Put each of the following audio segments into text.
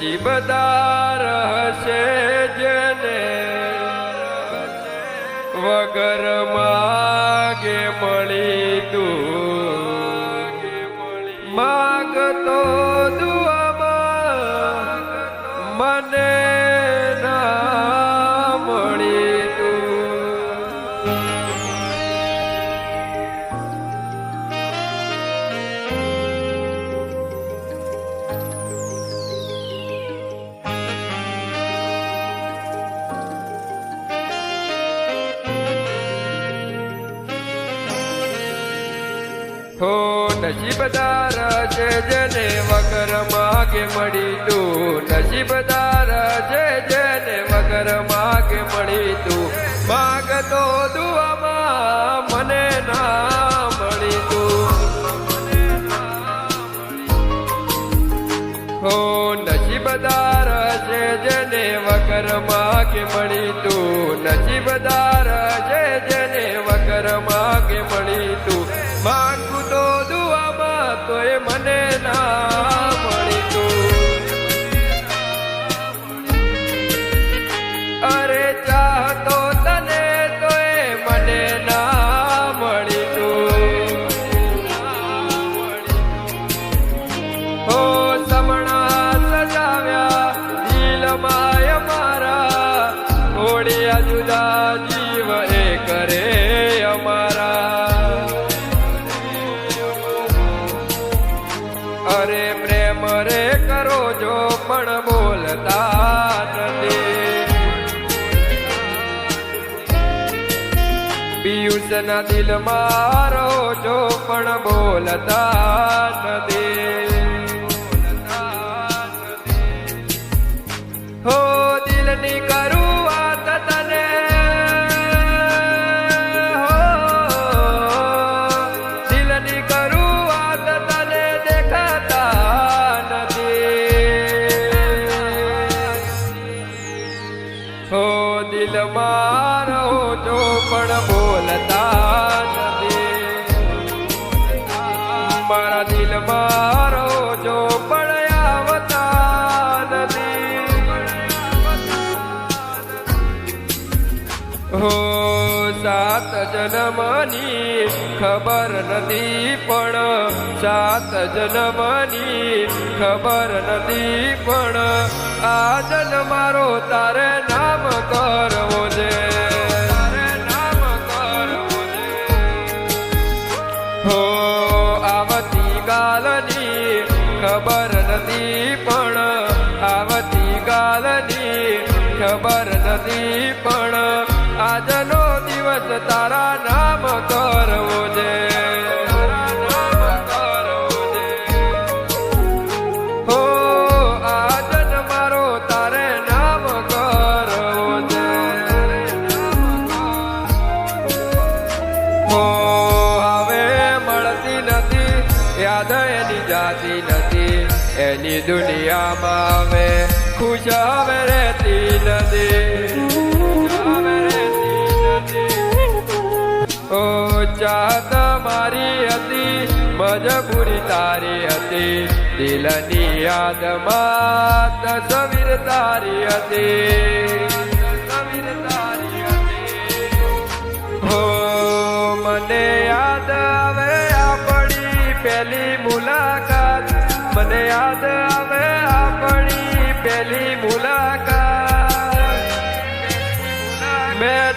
નસીબદાર હશે જેને વગર માગે મળી તું. માગતો હો નસીબદાર છે જેને વગર માગે મળી તું. નસીબદાર છે જેને વગર માગે મળી તું. માગતો દુઆમાં મને ના મળી તું. હો નસીબદાર છે જેને વગર માગે મળી તું. નસીબદાર પણ બોલતા નથી. પિયુષ ના દિલ મારો જો પણ બોલતા નથી. હો દિલની કરું દિલ મારો જો પણ બોલતા નથી. મારા દિલ મારો જન્મની ખબર નથી પણ સાત જન્મની ખબર નથી પણ આ જન્મારો તારે નામ કરવો છે. તારે નામ કરવો છે. હો, આવતી કાલની ખબર નથી પણ આવતી કાલની ખબર નથી પણ આજનો દિવસ તારા નામ કરવો નથી, યાદ એની જાતી નથી, એની દુનિયામાં હવે ખુશ હવે રહેતી નથી. ચાહત મારી હતી, મજબૂરી તારી હતી, દિલની યાદમાં તસવીર તારી હતી. હો, મને યાદ આવે આપણી પહેલી મુલાકાત, મને યાદ આવે આપણી પહેલી મુલાકાત.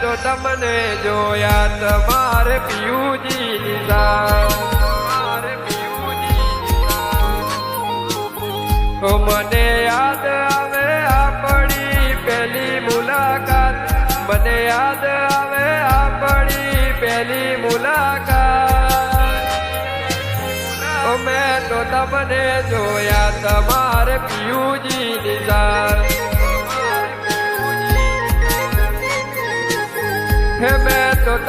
તો તમને જોયા તમારે પિયુજી દીધા મને યાદ આવે આપણી પહેલી મુલાકાત. મને યાદ આવે આપણી પહેલી મુલાકાત. મેં તો તમને જોયા તમારે પિયુજી નિશા